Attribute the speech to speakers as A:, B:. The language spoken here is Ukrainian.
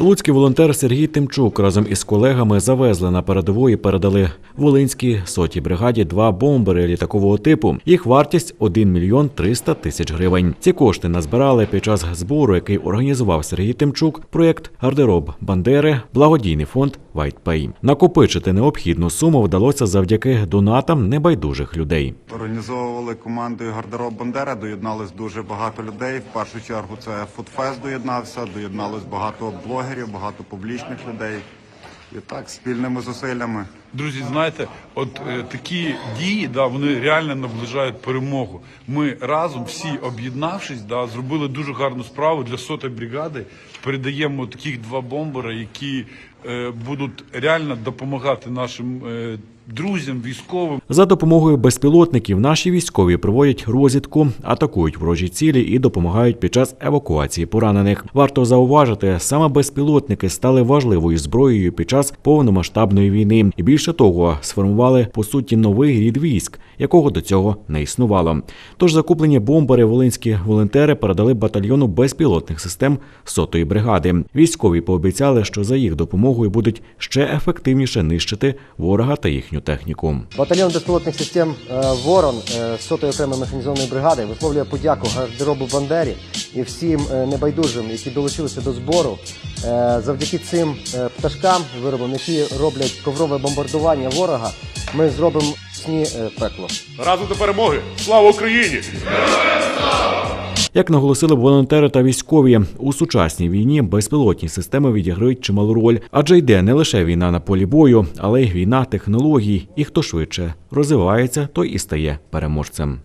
A: Луцький волонтер Сергій Тимчук разом із колегами завезли на передову і передали Волинській сотій бригаді два бомбери літакового типу. Їх вартість 1 мільйон 300 тисяч гривень. Ці кошти назбирали під час збору, який організував Сергій Тимчук. Проєкт Гардероб Бандери, благодійний фонд WhitePay. Накопичити необхідну суму вдалося завдяки донатам небайдужих людей.
B: Організовували командою Гардероб Бандера, доєдналось дуже багато людей. В першу чергу це Фудфест доєднався, доєдналось багато блогерів, багато публічних людей. І так, спільними зусиллями.
C: Друзі, знаєте, от е, такі дії, да, вони реально наближають перемогу. Ми разом, всі об'єднавшись, да, зробили дуже гарну справу для сотої бригади. Передаємо таких два бомбера, які е, будуть реально допомагати нашим е, друзям, військовим.
A: За допомогою безпілотників наші військові проводять розвідку, атакують ворожі цілі і допомагають під час евакуації поранених. Варто зауважити, саме безпілотники стали важливою зброєю під час повномасштабної війни, і більше того, сформували по суті новий рід військ, якого до цього не існувало. Тож закуплені бомбери волинські волонтери передали батальйону безпілотних систем сотої бригади. Військові пообіцяли, що за їх допомогою будуть ще ефективніше нищити ворога та їхню техніку.
D: Батальйон безпілотних систем е, Ворон е, сотої окремої механізованої бригади висловлює подяку гардеробу Бандері і всім е, небайдужим, які долучилися до збору. Завдяки цим пташкам виробам, які роблять коврове бомбардування ворога, ми зробимо сні пекло.
E: Разом до перемоги! Слава Україні!
A: Як наголосили волонтери та військові, у сучасній війні безпілотні системи відіграють чималу роль, адже йде не лише війна на полі бою, але й війна технологій. І хто швидше розвивається, той і стає переможцем.